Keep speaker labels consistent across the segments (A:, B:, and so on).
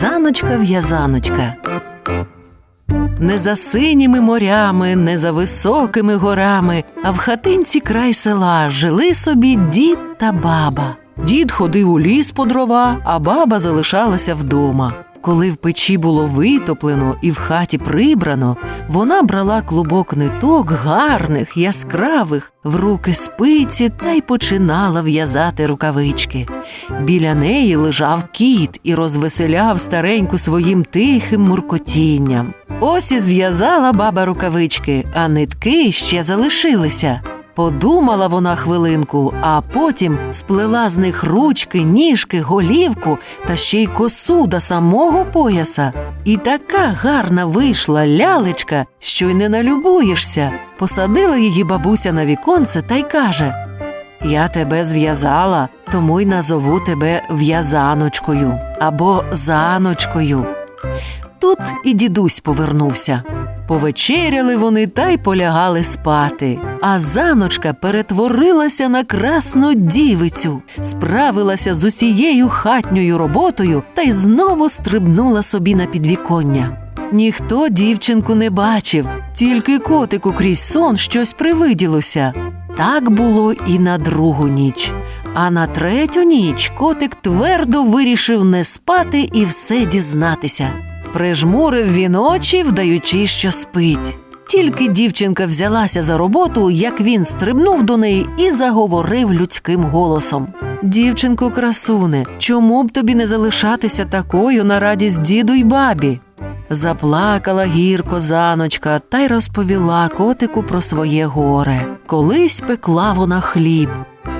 A: Заночка в'язаночка. Не за синіми морями, не за високими горами, а в хатинці край села жили собі дід та баба. Дід ходив у ліс по дрова, а баба залишалася вдома. Коли в печі було витоплено і в хаті прибрано, вона брала клубок ниток гарних, яскравих, в руки спиці та й починала в'язати рукавички. Біля неї лежав кіт і розвеселяв стареньку своїм тихим муркотінням. Ось і зв'язала баба рукавички, а нитки ще залишилися. Подумала вона хвилинку, а потім сплела з них ручки, ніжки, голівку та ще й косу до самого пояса. І така гарна вийшла лялечка, що й не налюбуєшся. Посадила її бабуся на віконце та й каже: Я тебе зв'язала, тому й назову тебе в'язаночкою або заночкою. Тут і дідусь повернувся. Повечеряли вони та й полягали спати. А заночка перетворилася на красну дівицю, справилася з усією хатньою роботою та й знову стрибнула собі на підвіконня. Ніхто дівчинку не бачив, тільки котику крізь сон щось привиділося. Так було і на другу ніч. А на третю ніч котик твердо вирішив не спати і все дізнатися. Прижмурив він очі, вдаючи, що спить. Тільки дівчинка взялася за роботу, як він стрибнув до неї і заговорив людським голосом. Дівчинко, красуне, чому б тобі не залишатися такою на радість діду й бабі? Заплакала гірко заночка та й розповіла котику про своє горе. Колись пекла вона хліб.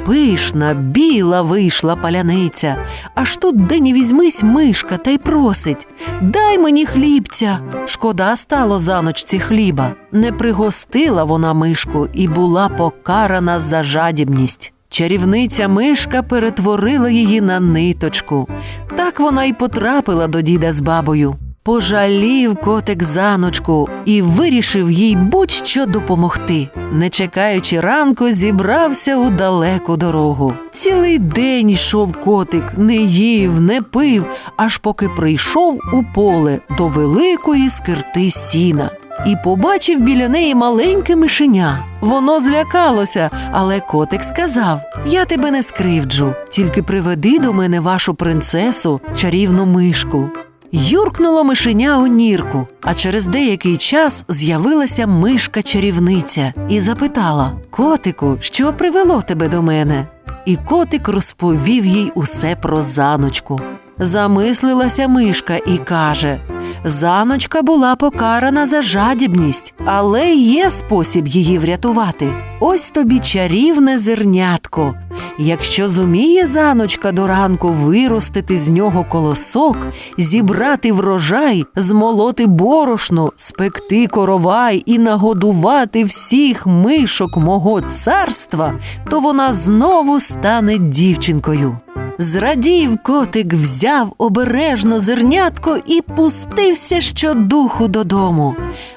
A: Пишна, біла вийшла паляниця, аж тут де не візьмись мишка та й просить Дай мені хлібця. Шкода стало заночці хліба. Не пригостила вона мишку і була покарана за жадібність. Чарівниця мишка перетворила її на ниточку. Так вона й потрапила до діда з бабою. Пожалів котик заночку і вирішив їй будь-що допомогти. Не чекаючи ранку, зібрався у далеку дорогу. Цілий день йшов котик, не їв, не пив, аж поки прийшов у поле до великої скирти сіна. І побачив біля неї маленьке мишеня. Воно злякалося, але котик сказав: Я тебе не скривджу, тільки приведи до мене вашу принцесу, чарівну мишку. Юркнуло мишеня у нірку, а через деякий час з'явилася мишка чарівниця і запитала Котику, що привело тебе до мене? І котик розповів їй усе про заночку. Замислилася мишка і каже: Заночка була покарана за жадібність, але є спосіб її врятувати. Ось тобі чарівне зернятко. Якщо зуміє заночка до ранку виростити з нього колосок, зібрати врожай, змолоти борошно, спекти коровай і нагодувати всіх мишок мого царства, то вона знову стане дівчинкою. Зрадів котик, взяв обережно зернятко і пустився щодуху додому.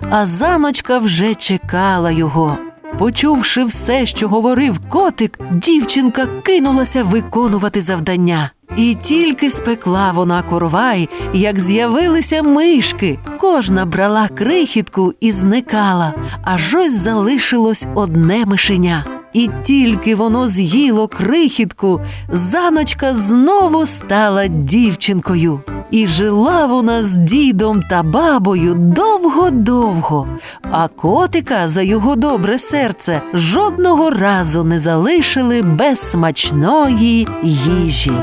A: А заночка вже чекала його. Почувши все, що говорив котик, дівчинка кинулася виконувати завдання. І тільки спекла вона коровай, як з'явилися мишки. Кожна брала крихітку і зникала, аж ось залишилось одне мишеня. І тільки воно з'їло крихітку, заночка знову стала дівчинкою. І жила вона з дідом та бабою довго-довго, а котика за його добре серце жодного разу не залишили без смачної їжі.